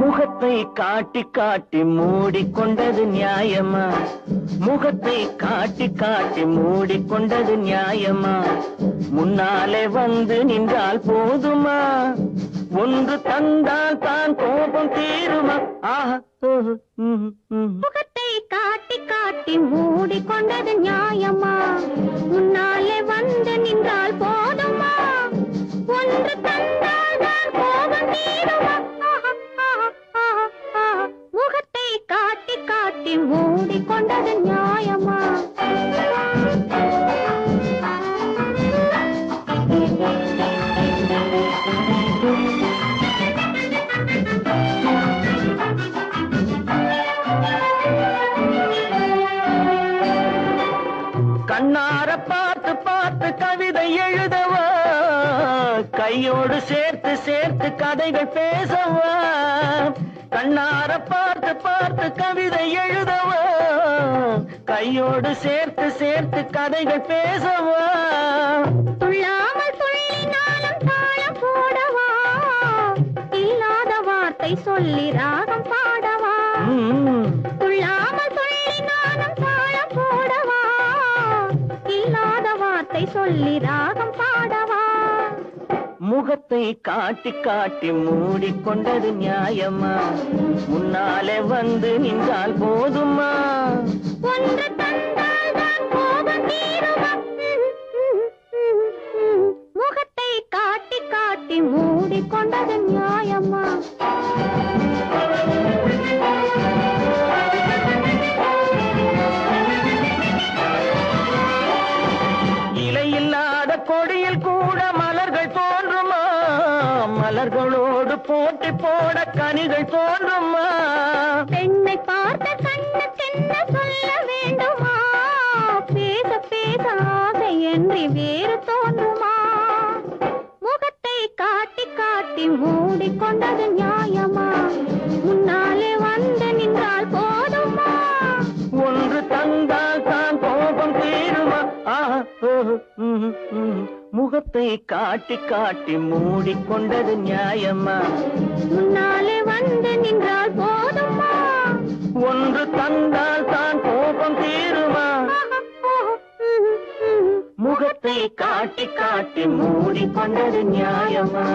முகத்தை காட்டி காட்டி மூடிக்கொண்டது நியாயமா? முகத்தை காட்டி காட்டி மூடிக்கொண்டது நியாயமா? முன்னாலே வந்து நின்றால் போதுமா? ஒன்று தந்தால் தான் கோபம் தீருமா? ஆஹா. முகத்தை காட்டி காட்டி மூடிக்கொண்டது நியாயமா? முன்னாலே வந்து நின்றால் போதுமா? ஒன்று தந்தால் தான் கோபம் தீருமா? முகத்தை காட்டி காட்டி மூடிக்கொண்டது நியாயமா? கண்ணார பார்த்து பார்த்து கவிதை எழுதவா கையோடு சேர்த்து சேர்த்து கதைகள் பேசவா கண்ணார பார்த்து பார்த்து கவிதை எழுதவா கையோடு சேர்த்து சேர்த்து கதைகள் பேசவா. துள்ளாமல் துள்ளினாலும் தாளம் போடவா இல்லாத வார்த்தை சொல்லி ராகம் பாடவா. சொல்லி ராகம் பாடவா? முகத்தை காட்டி காட்டி மூடிக்கொண்டது நியாயமா? முன்னாலே வந்து நின்றால் போதுமா? ஒன்று முகத்தை காட்டி காட்டி மூடிக்கொண்டது நியாயமா? இலையில்லாத கொடியில் கூட மலர்கள் தோன்றுமா? மலர்களோடு போட்டி போட கனிகள் தோன்றுமா? பெண்ணை பார்த்த கண்ணுக்கு என்ன சொல்ல வேண்டுமா? பேச பேச ஆசை என்று வேறு தோன்றுமா? முகத்தை காட்டி காட்டி மூடிக்கொண்டது நியாயமா? முன்னா முகத்தை காட்டி காட்டி மூடிக்கொண்டது நியாயமா? முன்னாலே வந்து நின்றால் போதுமா? ஒன்று தந்தால் தான் கோபம் தீருமா? முகத்தை காட்டி காட்டி மூடிக்கொண்டது நியாயமா?